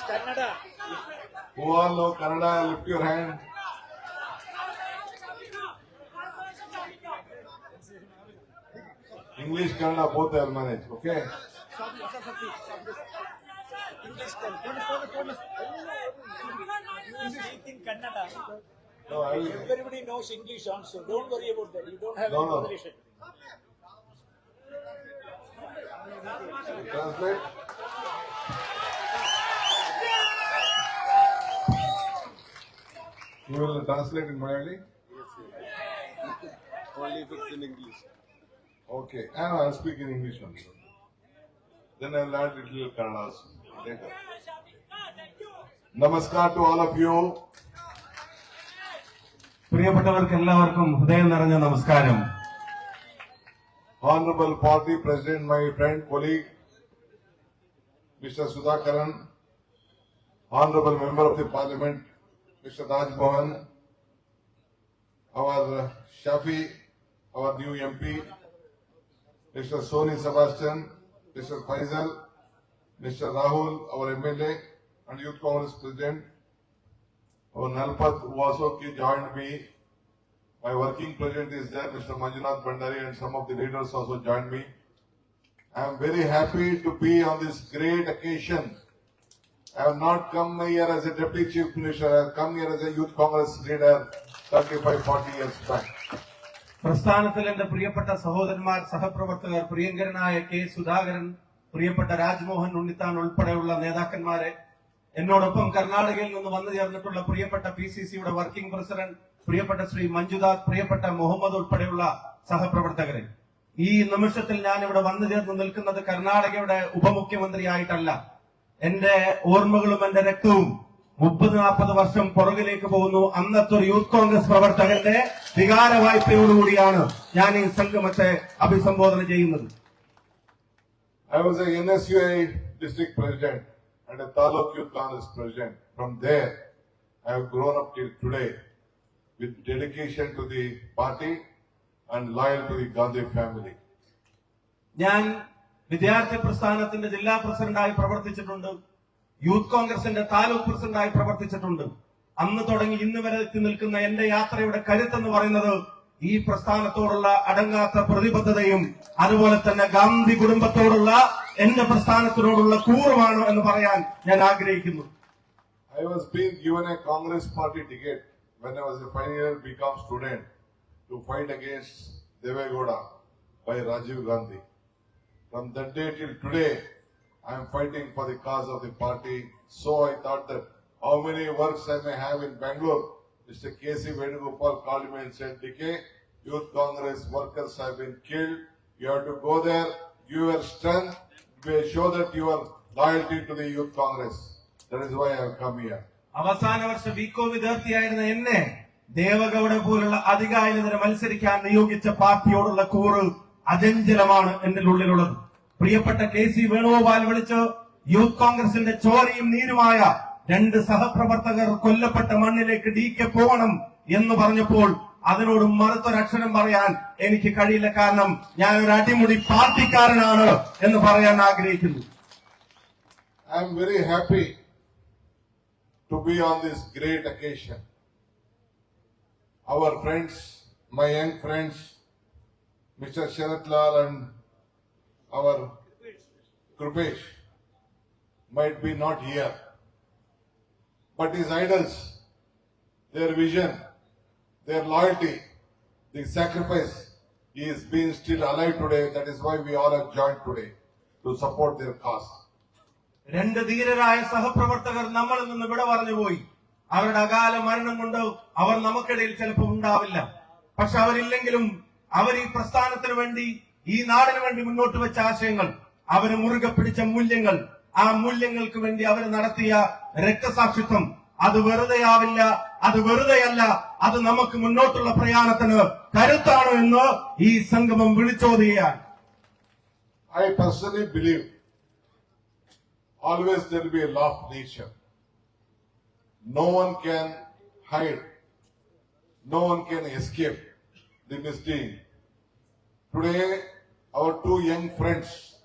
Kannada. Who all know Kannada, lift your hand. English, Kannada, both I'll manage, okay? No, I will. Everybody knows English also. Don't worry about that. You don't have No, any no. moderation. Translate. You will translate in Malayali? Only if it's in English. Okay, and I'll speak in English only. Then I'll add little Kannada also later. Namaskar to all of you. പ്രിയപ്പെട്ടവർക്ക് എല്ലാവർക്കും ഹൃദയം നിറഞ്ഞ നമസ്കാരം Honorable Party President, my friend, colleague, Mr. Sudhakaran, Honorable Member of the Parliament, Mr. Raj Mohan, our uh, Shafi, our new MP, Mr. Soni Sebastian, Mr. Faisal, Mr. Rahul, our MLA and Youth Congress President, our Nalpat who also joined me my working president is there, Mr. Manjunath Bandari, and some of the leaders also joined me. I am very happy to be on this great occasion. I have not come here as a deputy chief minister, I have come here as a youth congress leader 35, 40 years back. പ്രസ്ഥാനത്തിൽ എന്റെ പ്രിയപ്പെട്ട സഹോദരന്മാർ സഹപ്രവർത്തകർ പ്രിയങ്കരനായ K Sudhakaran പ്രിയപ്പെട്ട രാജ്മോഹൻ ഉണ്ണിത്താൻ ഉൾപ്പെടെയുള്ള നേതാക്കന്മാരെ എന്നോടൊപ്പം കർണാടകയിൽ നിന്ന് വന്നു ചേർന്നിട്ടുള്ള പ്രിയപ്പെട്ട പി സി സിയുടെ വർക്കിംഗ് പ്രസിഡന്റ് പ്രിയപ്പെട്ട ശ്രീ മഞ്ജുനാഥ് പ്രിയപ്പെട്ട മുഹമ്മദ് ഉൾപ്പെടെയുള്ള സഹപ്രവർത്തകരെ. ഈ നിമിഷത്തിൽ ഞാൻ ഇവിടെ വന്നു ചേർന്ന് നിൽക്കുന്നത് കർണാടകയുടെ ഉപമുഖ്യമന്ത്രിയായിട്ടല്ല. എന്റെ ഓർമ്മകളും എന്റെ രക്തവും മുപ്പത് നാൽപ്പത് വർഷം പുറകിലേക്ക് പോകുന്നു. അന്നത്തെ ഒരു യൂത്ത് കോൺഗ്രസ് പ്രവർത്തകന്റെ വികാര വായ്പയോടുകൂടിയാണ് ഞാൻ ഈ സംഗമത്തെ അഭിസംബോധന ചെയ്യുന്നത്. I have grown up till today with dedication to the party and loyal to the Gandhi family. ഞാൻ വിദ്യാർത്ഥി പ്രസ്ഥാനത്തിന്റെ ജില്ലാ പ്രസിഡന്റായി പ്രവർത്തിച്ചിട്ടുണ്ട്. യൂത്ത് കോൺഗ്രസിന്റെ താലൂക്ക് പ്രസിഡന്റായി പ്രവർത്തിച്ചിട്ടുണ്ട്. അന്ന് തുടങ്ങി ഇന്ന് വരെ എത്തി നിൽക്കുന്ന എന്റെ യാത്രയുടെ കരുത്തെന്ന് പറയുന്നത് ഈ പ്രസ്ഥാനത്തോടുള്ള അടങ്ങാത്ത പ്രതിബദ്ധതയും അതുപോലെ തന്നെ ഗാന്ധി കുടുംബത്തോടുള്ള എന്റെ പ്രസ്ഥാനത്തിനോടുള്ള കൂറുമാണ് എന്ന് പറയാൻ ഞാൻ ആഗ്രഹിക്കുന്നു. Given a Congress party ticket when I was a final year become student to fight against by Rajiv Gandhi. From that day till today, I am fighting for the cause of the party. So I thought that how many works I may have in Bangalore. Mr. K.C. Venugopal called me and said, DK, Youth Congress workers have been killed. You have to go there, give your strength, show that your loyalty to the Youth Congress. That is why I have come here. അവസാന വർഷ BCom വിദ്യാർത്ഥിയായിരുന്ന എന്നെ ദേവഗൌഡ പോലുള്ള അധികാരിനെതിരെ മത്സരിക്കാൻ നിയോഗിച്ച പാർട്ടിയോടുള്ള കൂറ് അചഞ്ചലമാണ് എന്റെ ഉള്ളിലുള്ളത് പ്രിയപ്പെട്ട K C Venugopal വിളിച്ച് യൂത്ത് കോൺഗ്രസിന്റെ ചോരയും നീരുമായ രണ്ട് സഹപ്രവർത്തകർ കൊല്ലപ്പെട്ട മണ്ണിലേക്ക് ഡി കെ പോകണം എന്ന് പറഞ്ഞപ്പോൾ അതിനോട് മറുത്തൊരക്ഷരം പറയാൻ എനിക്ക് കഴിയില്ല. കാരണം ഞാൻ ഒരു അടിമുടി പാർട്ടിക്കാരനാണ് എന്ന് പറയാൻ ആഗ്രഹിക്കുന്നു. I'm very happy to be on this great occasion our friends my young friends mister Sharath Lal and our Krupesh might be not here. But his idols, their vision, their loyalty, the sacrifice, is being still alive today. That is why we all have joined today to support their cause. രണ്ട് ധീരരായ സഹപ്രവർത്തകർ നമ്മളിൽ നിന്ന് വിട പറഞ്ഞുപോയി അവരുടെ അകാല മരണം കൊണ്ട് അവർ നമുക്കിടയിൽ ചിലപ്പോൾ ഉണ്ടാവില്ല പക്ഷെ അവരില്ലെങ്കിലും അവർ ഈ പ്രസ്ഥാനത്തിന് വേണ്ടി ഈ നാടിനു വേണ്ടി മുന്നോട്ട് വെച്ച ആശയങ്ങൾ അവർ മുറുകെ പിടിച്ച മൂല്യങ്ങൾ ആ മൂല്യങ്ങൾക്ക് വേണ്ടി അവർ നടത്തിയ രക്തസാക്ഷിത്വം അത് വെറുതെയാവില്ല അത് വെറുതെയല്ല അത് നമുക്ക് മുന്നോട്ടുള്ള പ്രയാണത്തിന് കരുത്താണ് എന്ന് ഈ സംഗമം വിളിച്ചോതുകയാണ് I personally believe always there will be a law of nature. No one can hide. No one can our two young friends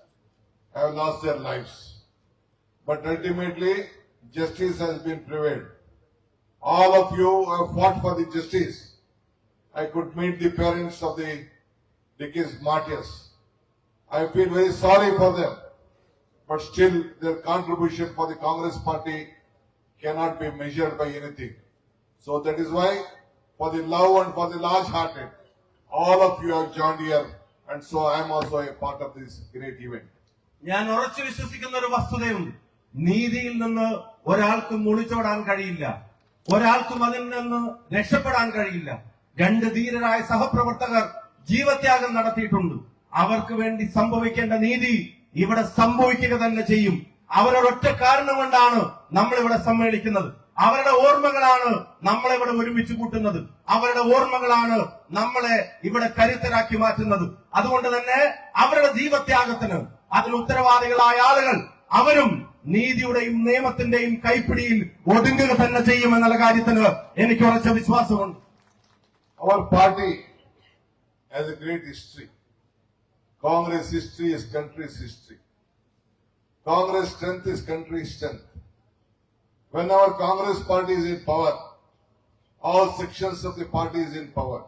have lost their lives. But ultimately, justice has been prevailed. All of you have fought for the justice. I could meet the parents of the deceased martyrs. I feel very sorry for them, but still their contribution for the Congress party cannot be measured by anything. So that is why, for the love and for the large-hearted, all of you have joined here, and so I am also a part of this great event. ഞാൻ ഉറച്ചു വിശ്വസിക്കുന്ന ഒരു വസ്തുതയുണ്ട്. നീതിയിൽ നിന്ന് ഒരാൾക്കും ഒളിച്ചോടാൻ കഴിയില്ല. ഒരാൾക്കും അതിൽ നിന്ന് രക്ഷപ്പെടാൻ കഴിയില്ല. രണ്ട് ധീരരായ സഹപ്രവർത്തകർ ജീവത്യാഗം നടത്തിയിട്ടുണ്ട്. അവർക്ക് വേണ്ടി സംഭവിക്കേണ്ട നീതി ഇവിടെ സംഭവിക്കുക തന്നെ ചെയ്യും. അവരുടെ ഒറ്റ കാരണം കൊണ്ടാണ് നമ്മൾ ഇവിടെ സമ്മേളിക്കുന്നത്. അവരുടെ ഓർമ്മകളാണ് നമ്മളെ ഇവിടെ ഒരുമിച്ച് കൂട്ടുന്നത് അവരുടെ ഓർമ്മകളാണ് നമ്മളെ ഇവിടെ കരുത്തരാക്കി മാറ്റുന്നത് അതുകൊണ്ട് തന്നെ അവരുടെ ജീവത്യാഗത്തിന് അതിന് ഉത്തരവാദികളായ ആളുകൾ അവരും നീതിയുടെയും നിയമത്തിന്റെയും കൈപ്പിടിയിൽ ഒതുങ്ങുക തന്നെ ചെയ്യുമെന്നുള്ള കാര്യത്തിന് എനിക്ക് ഉറച്ച വിശ്വാസമുണ്ട് our party has a great history. Congress history is country's history. Congress strength is country's strength. When our Congress party is in power, all sections of the party is in power.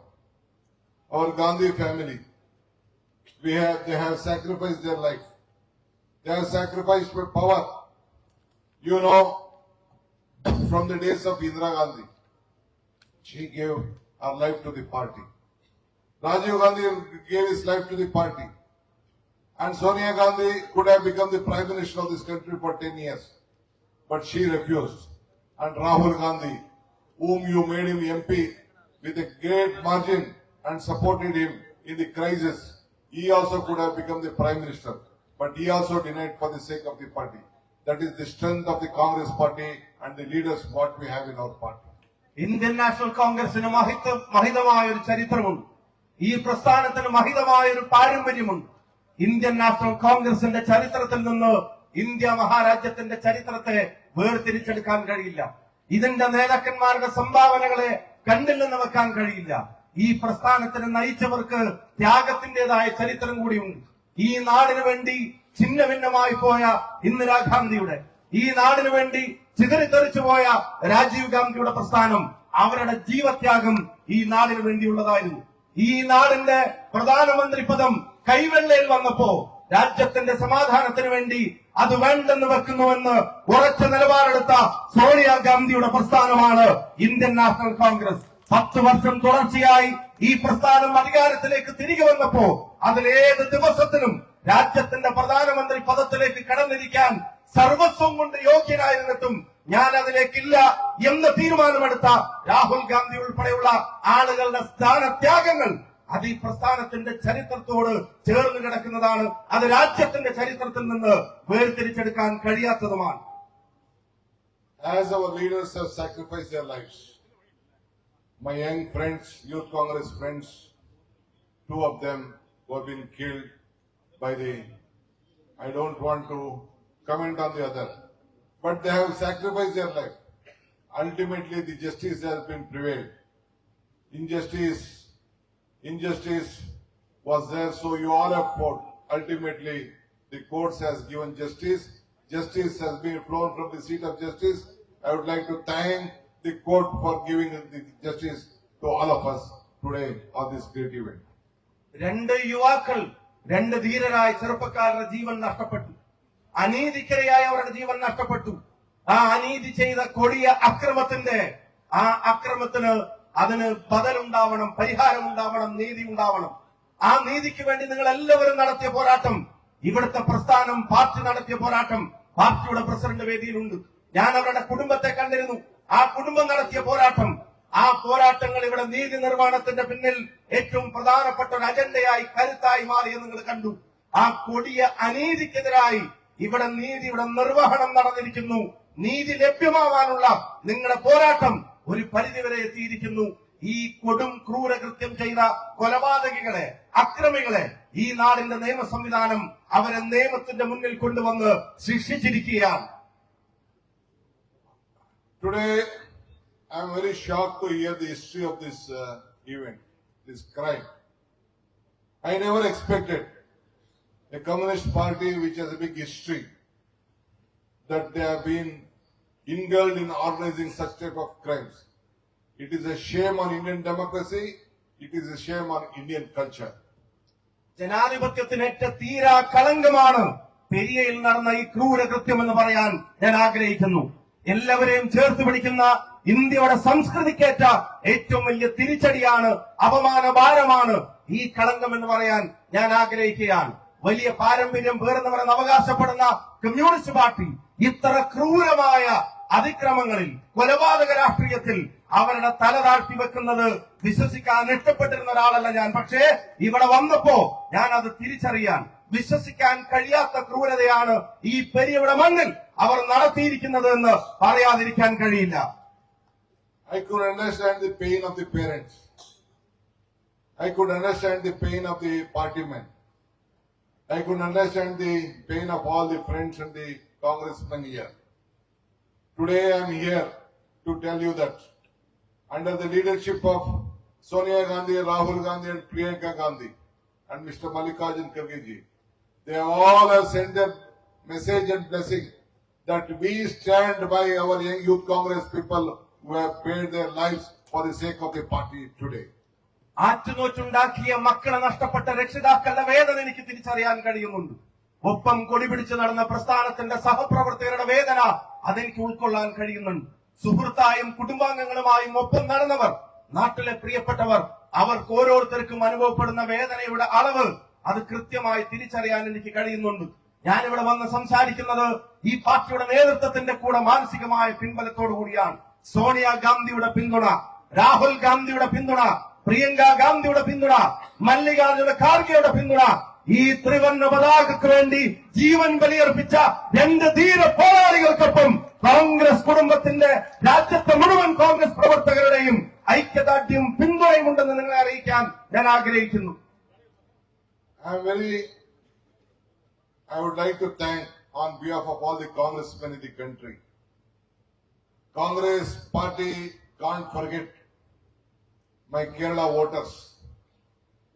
Our Gandhi family, we have, they have sacrificed their life. They have sacrificed their power. You know, from the days of Indira Gandhi, she gave her life to the party. Rajiv Gandhi gave his life to the party. And Sonia Gandhi could have become the Prime Minister of this country for 10 years. But she refused. And Rahul Gandhi, whom you made him MP with a great margin and supported him in the crisis, he also could have become the Prime Minister. But he also denied for the sake of the party. That is the strength of the Congress party and the leaders what we have in our party. Indian national കോൺഗ്രസിന് മഹിത മഹിതമായ ഒരു ചരിത്രമുണ്ട് ഈ പ്രസ്ഥാനത്തിന് മഹിതമായ ഒരു പാരമ്പര്യമുണ്ട് Indian national കോൺഗ്രസിന്റെ ചരിത്രത്തിൽ നിന്ന് ഇന്ത്യ മഹാരാജ്യത്തിന്റെ ചരിത്രത്തെ വേർതിരിച്ചെടുക്കാൻ കഴിയില്ല ഇതിന്റെ നേതാക്കന്മാരുടെ സംഭാവനകളെ കണ്ടില്ലെന്ന് വെക്കാൻ കഴിയില്ല. ഈ പ്രസ്ഥാനത്തിന് നയിച്ചവർക്ക് ത്യാഗത്തിന്റേതായ ചരിത്രം കൂടിയുണ്ട്. ഈ നാടിനു വേണ്ടി ഛിന്ന ഭിന്നമായി പോയ ഇന്ദിരാഗാന്ധിയുടെ ഈ നാടിനു വേണ്ടി ചിതറിത്തെറിച്ചു പോയ രാജീവ് ഗാന്ധിയുടെ പ്രസ്ഥാനം അവരുടെ ജീവത്യാഗം ഈ നാടിനു വേണ്ടിയുള്ളതായിരുന്നു. ഈ നാടിന്റെ പ്രധാനമന്ത്രി പദം കൈവെള്ളയിൽ വന്നപ്പോ രാജ്യത്തിന്റെ സമാധാനത്തിന് വേണ്ടി അത് വേണ്ടെന്ന് വെക്കുന്നുവെന്ന് ഉറച്ച നിലപാടെടുത്ത സോണിയാഗാന്ധിയുടെ പ്രസ്ഥാനമാണ് ഇന്ത്യൻ നാഷണൽ കോൺഗ്രസ്. പത്ത് വർഷം തുടർച്ചയായി ഈ പ്രസ്ഥാനം അധികാരത്തിലേക്ക് തിരികെ വന്നപ്പോ അതിലേത് ദിവസത്തിനും രാജ്യത്തിന്റെ പ്രധാനമന്ത്രി പദത്തിലേക്ക് കടന്നിരിക്കാൻ സർവസ്വം കൊണ്ട് യോഗ്യനായിരുന്നിട്ടും ഞാൻ അതിലേക്കില്ല എന്ന് തീരുമാനമെടുത്ത രാഹുൽ ഗാന്ധി ഉൾപ്പെടെയുള്ള ആളുകളുടെ സ്ഥാനത്യാഗങ്ങൾ അത് ഈ പ്രസ്ഥാനത്തിന്റെ ചരിത്രത്തോട് ചേർന്ന് കിടക്കുന്നതാണ് അത് രാജ്യത്തിന്റെ ചരിത്രത്തിൽ നിന്ന് വേർതിരിച്ചെടുക്കാൻ കഴിയാത്തതുമാണ് As our leaders have sacrificed their lives, my young friends, youth congress friends, two of them have been killed by the, I don't want to comment on the other, but they have sacrificed their life. Ultimately, the justice has been prevailed. Injustice, injustice was there, so you all have fought. Ultimately, the courts has given justice. Justice has been flown from the seat of justice. I would like to thank the court for giving the justice to all of us today on this great event. രണ്ട് യുവാക്കൾ രണ്ട് ധീരരായ ചെറുപ്പക്കാരുടെ ജീവൻ നഷ്ടപ്പെട്ടു അനീതിക്കരയായ അവരുടെ ജീവൻ നഷ്ടപ്പെട്ടു ആ അനീതി ചെയ്ത കൊടിയ അക്രമത്തിന്റെ ആ അക്രമത്തിന് അതിന് ബദലുണ്ടാവണം പരിഹാരം ഉണ്ടാവണം നീതി ഉണ്ടാവണം ആ നീതിക്ക് വേണ്ടി നിങ്ങൾ എല്ലാവരും നടത്തിയ പോരാട്ടം ഇവിടുത്തെ പ്രസ്ഥാനം പാർട്ടി നടത്തിയ പോരാട്ടം പാർട്ടിയുടെ പ്രസിഡന്റ് വേദിയിലുണ്ട്. ഞാൻ അവരുടെ കുടുംബത്തെ കണ്ടിരുന്നു. ആ കുടുംബം നടത്തിയ പോരാട്ടം ആ പോരാട്ടങ്ങൾ ഇവിടെ നീതി നിർമ്മാണത്തിന്റെ പിന്നിൽ ഏറ്റവും പ്രധാനപ്പെട്ട ഒരു അജണ്ടയായി കരുത്തായി മാറിയെന്ന് നിങ്ങൾ കണ്ടു. ആ കൊടിയ അനീതിക്കെതിരായി ഇവിടെ നീതിയുടെ നിർവഹണം നടന്നിരിക്കുന്നു. നീതി ലഭ്യമാവാനുള്ള നിങ്ങളുടെ പോരാട്ടം ഒരു പരിധിവരെ എത്തിയിരിക്കുന്നു. ഈ കൊടും ക്രൂരകൃത്യം ചെയ്ത കൊലപാതകികളെ അക്രമികളെ ഈ നാടിന്റെ നിയമ സംവിധാനം അവരെ നിയമത്തിന്റെ മുന്നിൽ കൊണ്ടുവന്ന് ശിക്ഷിച്ചിരിക്കുകയാണ്. Today I'm very shock to hear the history of this event this I never expected a communist party which has a big history that they have been been indulged in organizing such type of crimes. It is a shame on Indian democracy. It is a shame on Indian culture. ജനാധിപത്യത്തിനേറ്റ തീരാ കളങ്കമാണ് പെരിയയിൽ നടന്ന ഈ ക്രൂരകൃത്യം എന്ന് പറയാൻ ഞാൻ ആഗ്രഹിക്കുന്നു എല്ലാവരെയും ചേർത്ത് പിടിക്കുന്ന ഇന്ത്യയുടെ സംസ്കൃതിക്കേറ്റ ഏറ്റവും വലിയ തിരിച്ചടിയാണ് അപമാന ഭാരമാണ് ഈ കളങ്കം എന്ന് പറയാൻ ഞാൻ ആഗ്രഹിക്കുകയാണ് വലിയ പാരമ്പര്യം പേർന്നവരെന്ന് അവകാശപ്പെടുന്ന കമ്മ്യൂണിസ്റ്റ് പാർട്ടി ഇത്ര ക്രൂരമായ അതിക്രമങ്ങളിൽ കൊലപാതക രാഷ്ട്രീയത്തിൽ അവരുടെ തല താഴ്ത്തി വെക്കുന്നത് വിശ്വസിക്കാൻ ഇഷ്ടപ്പെട്ടിരുന്ന ഒരാളല്ല ഞാൻ പക്ഷേ ഇവിടെ വന്നപ്പോ ഞാൻ അത് തിരിച്ചറിയാൻ വിശ്വസിക്കാൻ കഴിയാത്ത ക്രൂരതയാണ് ഈ പെരിയുടെ മണ്ണിൽ അവർ നടത്തിയിരിക്കുന്നത് എന്ന് പറയാതിരിക്കാൻ കഴിയില്ല I could understand the pain of the parents. I could understand the pain of the party men. I could understand the pain of all the friends and the congressmen here. Today I am here to tell you that under the leadership of Sonia Gandhi, Rahul Gandhi and Priyanka Gandhi and Mr. Mallikarjun Kharge they all have sent their message and blessing that we stand by our young youth Congress people who have paid their lives for the sake of the party today. ആറ്റുനോറ്റുണ്ടാക്കിയ മക്കളെ നഷ്ടപ്പെട്ട രക്ഷിതാക്കളുടെ വേദന എനിക്ക് തിരിച്ചറിയാൻ കഴിയുന്നുണ്ട് ഒപ്പം കൊടിപിടിച്ച് നടന്ന പ്രസ്ഥാനത്തിന്റെ സഹപ്രവർത്തകരുടെ വേദന അതെനിക്ക് ഉൾക്കൊള്ളാൻ കഴിയുന്നുണ്ട്. സുഹൃത്തായും കുടുംബാംഗങ്ങളുമായും ഒപ്പം നടന്നവർ നാട്ടിലെ പ്രിയപ്പെട്ടവർ അവർക്ക് ഓരോരുത്തർക്കും അനുഭവപ്പെടുന്ന വേദനയുടെ അളവ് അത് കൃത്യമായി തിരിച്ചറിയാൻ എനിക്ക് കഴിയുന്നുണ്ട്. ഞാനിവിടെ വന്ന് സംസാരിക്കുന്നത് ഈ പാർട്ടിയുടെ നേതൃത്വത്തിന്റെ കൂടെ മാനസികമായ പിൻബലത്തോടു കൂടിയാണ്. സോണിയ ഗാന്ധിയുടെ പിന്തുണ രാഹുൽ ഗാന്ധിയുടെ പിന്തുണ പ്രിയങ്ക ഗാന്ധിയുടെ പിന്തുണ മല്ലികാർജുന ഖാർഗെയുടെ പിന്തുണ ഈ ത്രിവർണ പതാകക്ക് വേണ്ടി ജീവൻ ബലിയർപ്പിച്ച രണ്ട് ധീര പോരാളികൾക്കൊപ്പം കോൺഗ്രസ് കുടുംബത്തിന്റെ രാജ്യത്തെ മുഴുവൻ കോൺഗ്രസ് പ്രവർത്തകരുടെയും ഐക്യദാർഢ്യം പിന്തുണയും ഉണ്ടെന്ന് നിങ്ങളെ അറിയിക്കാൻ ഞാൻ ആഗ്രഹിക്കുന്നു I am I would like to thank on behalf of all the congressmen in the country. Congress party can't forget my Kerala voters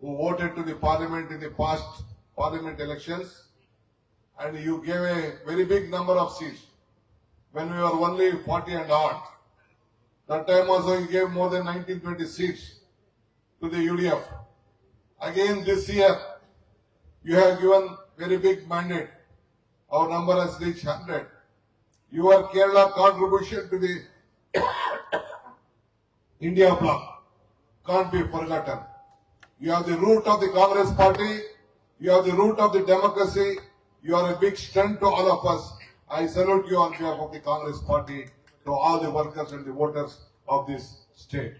who voted to the parliament in the past parliament elections and you gave a very big number of seats when we were only 40 and odd. That time also you gave more than 1920 seats to the UDF. Again this year, you have given very big mandate. Our number has reached 100. Your Kerala contribution to the India bloc can't be forgotten. You are the root of the Congress party. You are the root of the democracy. You are a big strength to all of us. I salute you on behalf of the Congress party to all the workers and the voters of this state.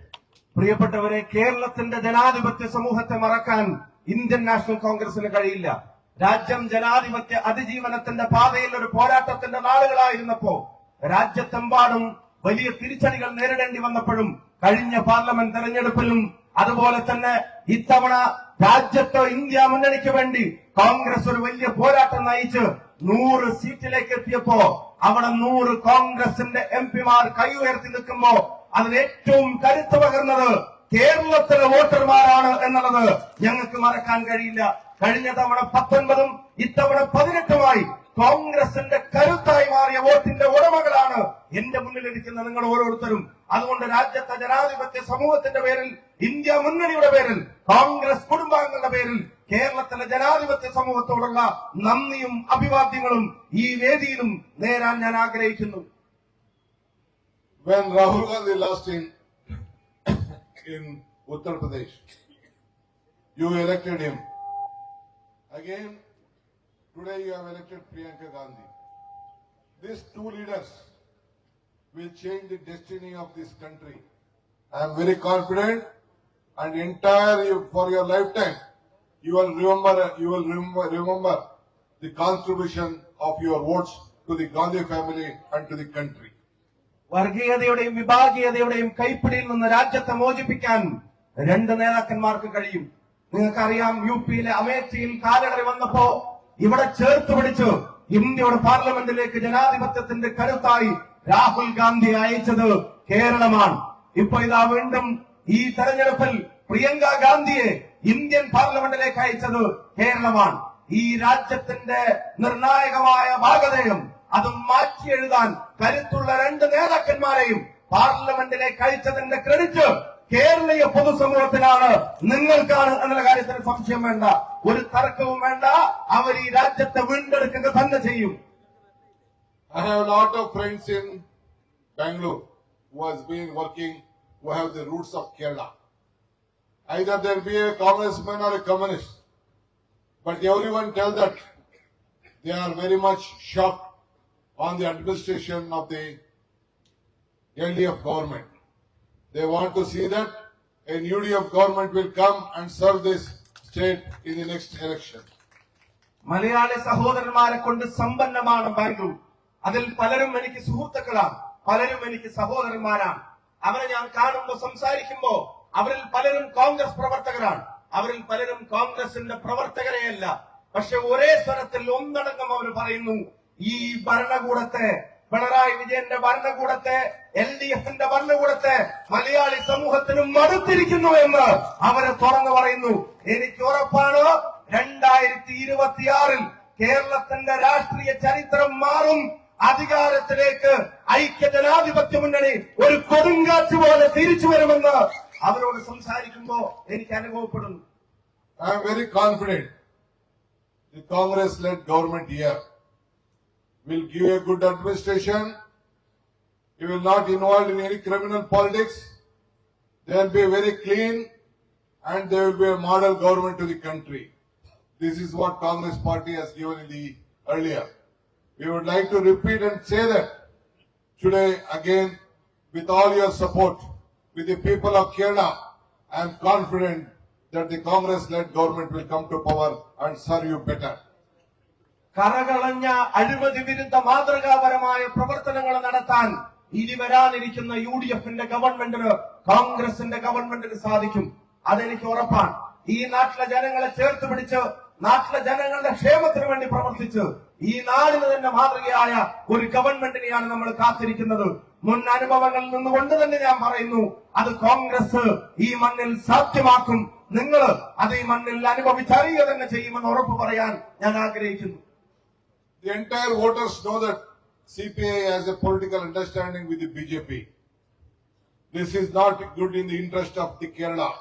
പ്രിയപ്പെട്ടവരെ കേരളത്തിന്റെ ജനാധിപത്യ സമൂഹത്തെ മറക്കാൻ Indian national കോൺഗ്രസിന് കഴിയില്ല രാജ്യം ജനാധിപത്യ അതിജീവനത്തിന്റെ പാതയിൽ ഒരു പോരാട്ടത്തിന്റെ നാളുകളായിരുന്നപ്പോ രാജ്യത്തെമ്പാടും വലിയ തിരിച്ചടികൾ നേരിടേണ്ടി വന്നപ്പോഴും കഴിഞ്ഞ പാർലമെന്റ് തെരഞ്ഞെടുപ്പിലും അതുപോലെ തന്നെ ഇത്തവണ രാജ്യത്ത് ഇന്ത്യ മുന്നണിക്ക് വേണ്ടി കോൺഗ്രസ് ഒരു വലിയ പോരാട്ടം നയിച്ച് നൂറ് സീറ്റിലേക്ക് എത്തിയപ്പോ അവിടെ നൂറ് കോൺഗ്രസിന്റെ എം പിമാർ കൈ ഉയർത്തി നിൽക്കുമ്പോ അതിന് ഏറ്റവും കരുത്ത് പകർന്നത് കേരളത്തിലെ വോട്ടർമാരാണ് എന്നുള്ളത് ഞങ്ങൾക്ക് മറക്കാൻ കഴിയില്ല. കഴിഞ്ഞ തവണ പത്തൊൻപതും ഇത്തവണ പതിനെട്ടുമായി കോൺഗ്രസിന്റെ കരുത്തായി മാറിയ വോട്ടിന്റെ ഉടമകളാണ് എന്റെ മുന്നിലിരിക്കുന്ന നിങ്ങൾ ഓരോരുത്തരും അതുകൊണ്ട് രാജ്യത്തെ ജനാധിപത്യ സമൂഹത്തിന്റെ പേരിൽ ഇന്ത്യ മുന്നണിയുടെ പേരിൽ കോൺഗ്രസ് കുടുംബാംഗങ്ങളുടെ പേരിൽ കേരളത്തിലെ ജനാധിപത്യ സമൂഹത്തോടുള്ള നന്ദിയും അഭിവാദ്യങ്ങളും ഈ വേദിയിലും നേരാൻ ഞാൻ ആഗ്രഹിക്കുന്നു When Rahul Gandhi lost in, in Uttar Pradesh, you elected him. Again, today you have elected Priyanka Gandhi. These two leaders will change the destiny of this country. I am very confident and entire you, for your lifetime, you will remember, you will remember, remember the contribution of your votes to the Gandhi family and to the country. വർഗീയതയുടെയും വിഭാഗീയതയുടെയും കൈപ്പിടിയിൽ നിന്ന് രാജ്യത്തെ മോചിപ്പിക്കാൻ രണ്ട് നേതാക്കന്മാർക്ക് കഴിയും നിങ്ങൾക്കറിയാം U പിയിലെ അമേഠിയിൽ കാലടറി വന്നപ്പോ ഇവിടെ ചേർത്ത് പിടിച്ച് ഇന്ത്യയുടെ പാർലമെന്റിലേക്ക് ജനാധിപത്യത്തിന്റെ കരുത്തായി രാഹുൽ ഗാന്ധി അയച്ചത് കേരളമാണ്. ഇപ്പൊ ഇതാ വീണ്ടും ഈ തെരഞ്ഞെടുപ്പിൽ പ്രിയങ്ക ഗാന്ധിയെ ഇന്ത്യൻ പാർലമെന്റിലേക്ക് അയച്ചത് കേരളമാണ്. ഈ രാജ്യത്തിന്റെ നിർണായകമായ ഭാഗതയും അത് മാറ്റി എഴുതാൻ കരുത്തുള്ള രണ്ട് നേതാക്കന്മാരെയും പാർലമെന്റിലേക്ക് അയച്ചതിന്റെ ക്രെഡിറ്റ് കേരളീയ പൊതുസമൂഹത്തിനാണ് നിങ്ങൾക്കാണ് എന്നുള്ള കാര്യത്തിന് സംശയം വേണ്ട ഒരു തർക്കവും വേണ്ട അവർ ഈ രാജ്യത്തെ വീണ്ടെടുക്കുക തന്നെ ചെയ്യും I have a lot of friends in Bangalore who has been working, who have the roots of Kerala. Either they'll be a congressman or a communist. But everyone tell that they are very much shocked on the administration of the LDF government. They want to see that a new day of government will come and serve this state in the next election. Malayali സഹോദരന്മാരെ കൊണ്ട് സമ്പന്നമാണ് ബാംഗ്ലൂർ. അതിൽ പലരും എനിക്ക് സുഹൃത്തുക്കളാണ്. പലരും എനിക്ക് സഹോദരന്മാരാണ്. അവരെ ഞാൻ കാണുമ്പോൾ സംസാരിക്കുമ്പോ അവരിൽ പലരും കോൺഗ്രസ് പ്രവർത്തകരാണ്. അവരിൽ പലരും കോൺഗ്രസിന്റെ പ്രവർത്തകരെയല്ല. പക്ഷെ ഒരേ സ്വരത്തിൽ ഒന്നടങ്കം അവർ പറയുന്നു ഈ ഭരണകൂടത്തെ പിണറായി വിജയന്റെ ഭരണകൂടത്തെ എൽ ഡി എഫിന്റെ ഭരണകൂടത്തെ മലയാളി സമൂഹത്തിന് മടുത്തിരിക്കുന്നു എന്ന് അവർ തുറന്നു പറയുന്നു. എനിക്ക് ഉറപ്പാണ് രണ്ടായിരത്തി ഇരുപത്തിയാറിൽ കേരളത്തിന്റെ രാഷ്ട്രീയ ചരിത്രം മാറും. അധികാരത്തിലേക്ക് ഐക്യ ജനാധിപത്യ മുന്നണി ഒരു കൊടുങ്കാറ്റ് പോലെ തിരിച്ചു വരുമെന്ന് അവരോട് സംസാരിക്കുമ്പോ എനിക്ക് അനുഭവപ്പെടുന്നു. I'm very confident congress led government here will give a good administration. It will not involve in any criminal politics. They will be very clean and they will be a model government to the country. This is what Congress party has given in the earlier. We would like to repeat and say that today again with all your support with the people of Kerala, I am confident that the Congress-led government will come to power and serve you better. കറകളഞ്ഞ അഴിമതി വിരുദ്ധ മാതൃകാപരമായ പ്രവർത്തനങ്ങൾ നടത്താൻ ഇനി വരാനിരിക്കുന്ന U D എഫിന്റെ ഗവൺമെന്റിന് കോൺഗ്രസിന്റെ ഗവൺമെന്റിന് സാധിക്കും. അതെനിക്ക് ഉറപ്പാണ്. ഈ നാട്ടിലെ ജനങ്ങളെ ചേർത്ത് പിടിച്ച് നാട്ടിലെ ജനങ്ങളുടെ ക്ഷേമത്തിന് വേണ്ടി പ്രവർത്തിച്ച് ഈ നാടിന് തന്നെ മാതൃകയായ ഒരു ഗവൺമെന്റിനെയാണ് നമ്മൾ കാത്തിരിക്കുന്നത്. മുൻ അനുഭവങ്ങളിൽ നിന്നുകൊണ്ട് തന്നെ ഞാൻ പറയുന്നു അത് കോൺഗ്രസ് ഈ മണ്ണിൽ സാധ്യമാക്കും. നിങ്ങൾ അത് ഈ മണ്ണിൽ അനുഭവിച്ചറിയുക തന്നെ ചെയ്യുമെന്ന് ഉറപ്പ് പറയാൻ ഞാൻ ആഗ്രഹിക്കുന്നു. The entire voters know that CPI has a political understanding with the BJP. This is not good in the interest of the Kerala,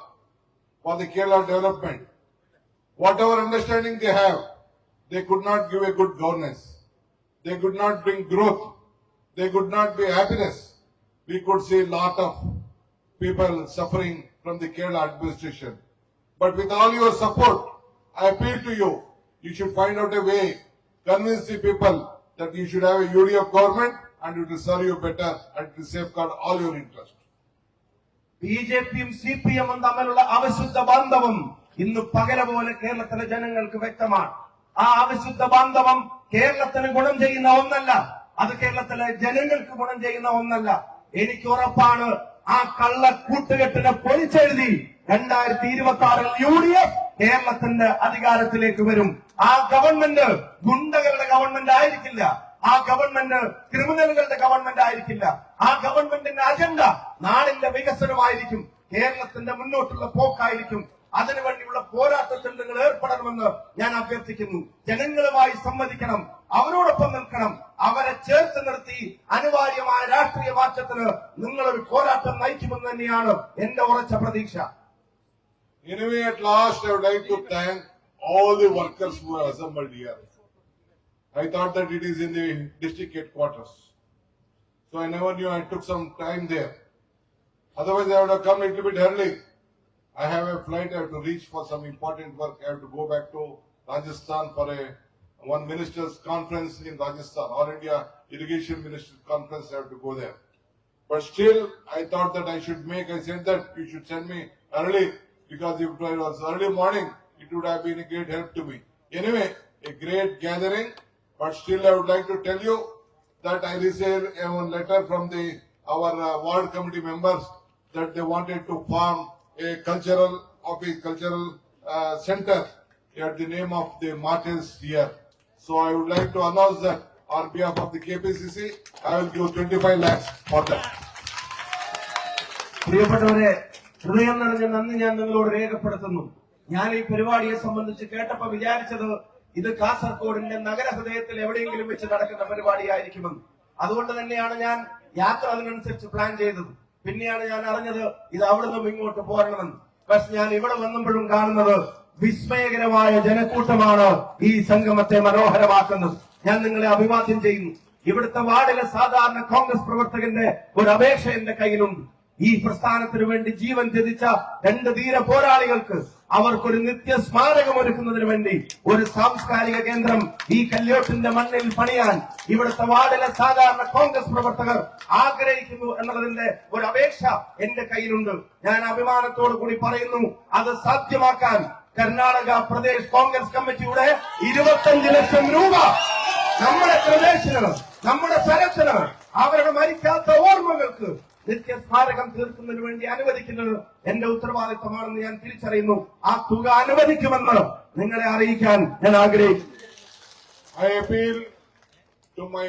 for the Kerala development. Whatever understanding they have, they could not give a good governance. They could not bring growth. They could not be happiness. We could see a lot of people suffering from the Kerala administration. But with all your support, I appeal to you, you should find out a way, convince the people that you should have a UDF government and it will serve you better and it will safeguard all your interests. B J പിയും C P എമ്മും തമ്മിലുള്ള അവിശുദ്ധ ബാന്ധവം ഇന്ന് പകല പോലെ കേരളത്തിലെ ജനങ്ങൾക്ക് വ്യക്തമാണ്. ആ അവിശുദ്ധ ബാന്ധവം കേരളത്തിന് ഗുണം ചെയ്യുന്ന ഒന്നല്ല അത് കേരളത്തിലെ ജനങ്ങൾക്ക് ഗുണം ചെയ്യുന്ന ഒന്നല്ല. എനിക്ക് ഉറപ്പാണ് ആ കള്ള കൂട്ടുകെട്ടിനെ പൊളിച്ചെഴുതി രണ്ടായിരത്തി ഇരുപത്തി ആറിൽ യു ഡി എഫ് കേരളത്തിന്റെ അധികാരത്തിലേക്ക് വരും. ആ ഗവൺമെന്റ് ഗുണ്ടകളുടെ ഗവൺമെന്റ് ആയിരിക്കില്ല. ആ ഗവൺമെന്റ് ക്രിമിനലുകളുടെ ഗവൺമെന്റ് ആയിരിക്കില്ല. ആ ഗവൺമെന്റിന്റെ അജണ്ട നാടിന്റെ വികസനമായിരിക്കും. കേരളത്തിന്റെ മുന്നോട്ടുള്ള പോക്കായിരിക്കും. അതിനുവേണ്ടിയുള്ള പോരാട്ടത്തിൽ നിങ്ങൾ ഏർപ്പെടണമെന്ന് ഞാൻ അഭ്യർത്ഥിക്കുന്നു. ജനങ്ങളുമായി സംവദിക്കണം. അവരോടൊപ്പം നിൽക്കണം. അവരെ ചേർത്ത് നിർത്തി അനിവാര്യമായ രാഷ്ട്രീയ മാറ്റത്തിന് നിങ്ങളൊരു പോരാട്ടം നയിക്കുമെന്ന് തന്നെയാണ് എന്റെ ഉറച്ച പ്രതീക്ഷ. Anyway, at I like to thank all the workers who are assembled here. I thought that it is in the district headquarters. So I never knew I took some time there. Otherwise, I would have come a little bit early. I have a flight, I have to reach for some important work. I have to go back to Rajasthan for a one minister's conference in Rajasthan, All India Irrigation Ministers Conference, I have to go there. But still, I thought that I should make, I said that you should send me early because if it was early morning, it would have been a great help to me. Anyway, a great gathering, but still I would like to tell you that I received a one letter from the, our uh, ward committee members that they wanted to form a cultural, of a cultural uh, center at the name of the martyrs here. So I would like to announce that on behalf of the KPCC, I will give 25 lakhs for that. പ്രിയപ്പെട്ടവരെ ഹൃദയം നിറഞ്ഞ നന്ദി ഞാൻ നിങ്ങളോട് രേഖപ്പെടുത്തുന്നു ഞാൻ ഈ പരിപാടിയെ സംബന്ധിച്ച് കേട്ടപ്പോ വിചാരിച്ചത് ഇത് കാസർഗോഡിന്റെ നഗരഹൃദയത്തിൽ എവിടെയെങ്കിലും വെച്ച് നടക്കുന്ന പരിപാടിയായിരിക്കുമെന്ന്. അതുകൊണ്ട് തന്നെയാണ് ഞാൻ യാത്ര അതിനനുസരിച്ച് പ്ലാൻ ചെയ്തത്. പിന്നെയാണ് ഞാൻ അറിഞ്ഞത് ഇത് അവിടെ നിന്നും ഇങ്ങോട്ട് പോരണമെന്ന്. പക്ഷെ ഞാൻ ഇവിടെ വന്നപ്പോഴും കാണുന്നത് വിസ്മയകരമായ ജനക്കൂട്ടമാണ് ഈ സംഗമത്തെ മനോഹരമാക്കുന്നത്. ഞാൻ നിങ്ങളെ അഭിവാദ്യം ചെയ്യുന്നു. ഇവിടുത്തെ വാർഡിലെ സാധാരണ കോൺഗ്രസ് പ്രവർത്തകന്റെ ഒരു അപേക്ഷ എന്റെ കയ്യിലുണ്ട്. ഈ പ്രസ്ഥാനത്തിന് വേണ്ടി ജീവൻ ത്യജിച്ച രണ്ട് ധീര പോരാളികൾക്ക് അവർക്കൊരു നിത്യ സ്മാരകം ഒരുക്കുന്നതിന് വേണ്ടി ഒരു സാംസ്കാരിക കേന്ദ്രം ഈ കല്യോട്ടിന്റെ മണ്ണിൽ പണിയാൻ ഇവിടുത്തെ വാർഡിലെ സാധാരണ കോൺഗ്രസ് പ്രവർത്തകർ ആഗ്രഹിക്കുന്നു എന്നതിന്റെ ഒരു അപേക്ഷ എന്റെ കയ്യിലുണ്ട്. ഞാൻ അഭിമാനത്തോടു കൂടി പറയുന്നു അത് സാധ്യമാക്കാൻ കർണാടക പ്രദേശ് കോൺഗ്രസ് കമ്മിറ്റിയുടെ ഇരുപത്തഞ്ച് ലക്ഷം രൂപ നമ്മുടെ പ്രദേശത്തിന് നമ്മുടെ സ്ഥലത്തിന് അവരുടെ മരിക്കാത്ത ഓർമ്മകൾക്ക് നിത്യസ്മാരകം തീർക്കുന്നതിന് വേണ്ടി അനുവദിക്കുന്നത് എന്റെ ഉത്തരവാദിത്തമാണെന്ന് ഞാൻ തിരിച്ചറിയുന്നു ആ തുക അനുവദിക്കുമെന്ന് നിങ്ങളെ അറിയിക്കാൻ ഞാൻ ആഗ്രഹിക്കുന്നു I appeal to my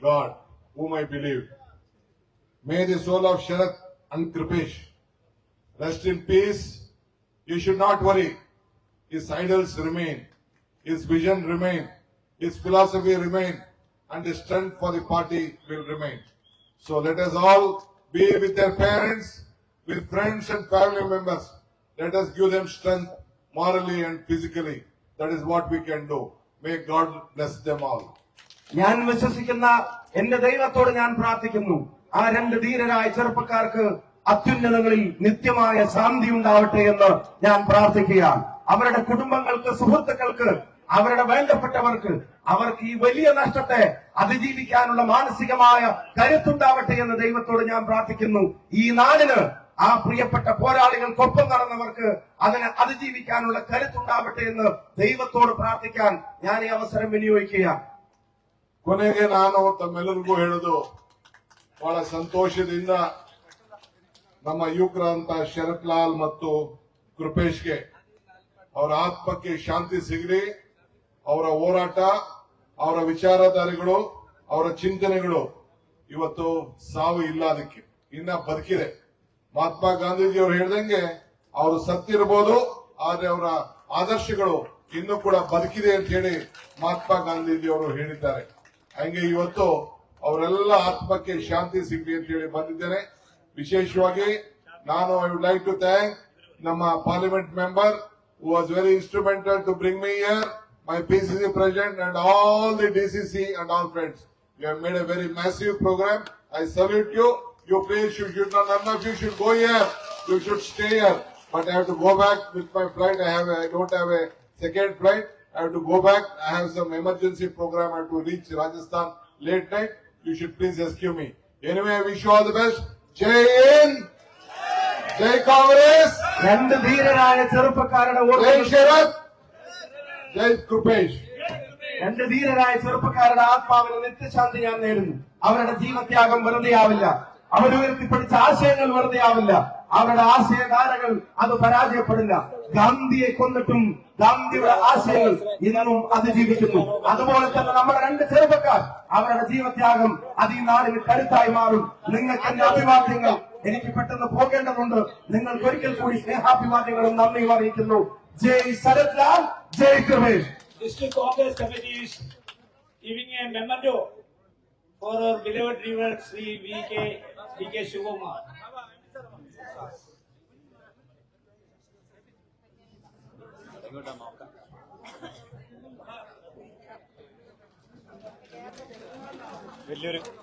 God, whom I believe. May the soul of Sharat and Kripesh rest in peace. You should not worry. His idols remain. His vision remain. His philosophy remain. And his strength for the party will remain. So let us all be with their parents, with friends and family members. Let us give them strength morally and physically. That is what we can do. May God bless them all. ഞാൻ വിശ്വസിക്കുന്ന എന്റെ ദൈവത്തോട് ഞാൻ പ്രാർത്ഥിക്കുന്നു ആ രണ്ട് ധീരരായ ചെറുപ്പക്കാർക്ക് അത്യുന്നതങ്ങളിൽ നിത്യമായ ശാന്തി ഉണ്ടാവട്ടെ എന്ന് ഞാൻ പ്രാർത്ഥിക്കുകയാണ് അവരുടെ കുടുംബങ്ങൾക്ക് സുഹൃത്തുക്കൾക്ക് അവരുടെ വേണ്ടപ്പെട്ടവർക്ക് അവർക്ക് ഈ വലിയ നഷ്ടത്തെ അതിജീവിക്കാനുള്ള മാനസികമായ കരുത്തുണ്ടാവട്ടെ എന്ന് ദൈവത്തോട് ഞാൻ പ്രാർത്ഥിക്കുന്നു ഈ നാടിന് ആ പ്രിയപ്പെട്ട പോരാളികൾക്കൊപ്പം നടന്നവർക്ക് അതിനെ അതിജീവിക്കാനുള്ള കരുത്തുണ്ടാവട്ടെ എന്ന് ദൈവത്തോട് പ്രാർത്ഥിക്കാൻ ഞാൻ ഈ അവസരം വിനിയോഗിക്കുകയാണ് ಕೊನೆಗೆ ನಾನು ತಮ್ಮೆಲ್ಲರಿಗೂ ಹೇಳೋದು ಬಹಳ ಸಂತೋಷದಿಂದ ನಮ್ಮ ಯುವಕರಂತ ಶರತ್ ಲಾಲ್ ಮತ್ತು ಕೃಪೇಶ್ಗೆ ಅವರ ಆತ್ಮಕ್ಕೆ ಶಾಂತಿ ಸಿಗಲಿ ಅವರ ಹೋರಾಟ ಅವರ ವಿಚಾರಧಾರೆಗಳು ಅವರ ಚಿಂತನೆಗಳು ಇವತ್ತು ಸಾವು ಇಲ್ಲ ಅದಕ್ಕೆ ಇನ್ನ ಬದುಕಿದೆ. ಮಹಾತ್ಮ ಗಾಂಧೀಜಿ ಅವರು ಹೇಳ್ದಂಗೆ ಅವರು ಸತ್ತಿರಬಹುದು ಆದ್ರೆ ಅವರ ಆದರ್ಶಗಳು ಇನ್ನೂ ಕೂಡ ಬದುಕಿದೆ ಅಂತ ಹೇಳಿ ಮಹಾತ್ಮ ಗಾಂಧೀಜಿ ಅವರು ಹೇಳಿದ್ದಾರೆ. ಹಂಗೆ ಇವತ್ತು ಅವರೆಲ್ಲ ಆತ್ಮಕ್ಕೆ ಶಾಂತಿ ಸಿಗ್ಲಿ ಅಂತ ಹೇಳಿ ಬಂದಿದ್ದೇನೆ ವಿಶೇಷವಾಗಿ ನಾನು I would like to thank ನಮ್ಮ parliament member who was very instrumental to bring me here, my PCC president and all the DCC and all friends. You have made a very massive program. I salute you. You please, you should not, none of you should go here. You should stay here. But I have to go back with my flight. I have, a, I don't have a second flight. I have to go back. I have some emergency program. I have to reach Rajasthan late night. You should please excuse me. Anyway, I wish you all the best. Jai Hind! Jai Congress! രണ്ട് ധീരരായ ചെറുപ്പക്കാരുടെ Jai ഓർമ്മകൾ കൃപേഷ്. എന്റെ ധീരനായ ചെറുപ്പക്കാരുടെ ആത്മാവിന് നിത്യശാന്തി ഞാൻ നേരുന്നു അവരുടെ ജീവത്യാഗം വെറുതെ ആവില്ല പഠിച്ച ആശയങ്ങൾ വെറുതെ ആവില്ല അവരുടെ ആശയധാരകൾ അത് പരാജയപ്പെടില്ല. ഗാന്ധിയെ കൊന്നിട്ടും ഗാന്ധിയുടെ ആശയങ്ങൾ ഇന്നും അതിജീവിക്കുന്നു. അതുപോലെ തന്നെ നമ്മുടെ രണ്ട് ചെറുപ്പക്കാർ അവരുടെ ജീവത്യാഗം അത് ഈ നാടിന് കരുത്തായി മാറും. നിങ്ങൾക്ക് എന്റെ അഭിവാദ്യങ്ങൾ എനിക്ക് പെട്ടെന്ന് പോകേണ്ടതുണ്ട്. നിങ്ങൾക്ക് ഒരിക്കൽ കൂടി സ്നേഹാഭിവാദ്യങ്ങളും നന്ദിയും അറിയിക്കുന്നു. ജയ് ശരത് ലാൽ ജയ് Kripesh District Congress Committee is giving a memento for our beloved river Sri V.K. V.K. Shivkumar. വലിയൊരു ഇതൊന്നും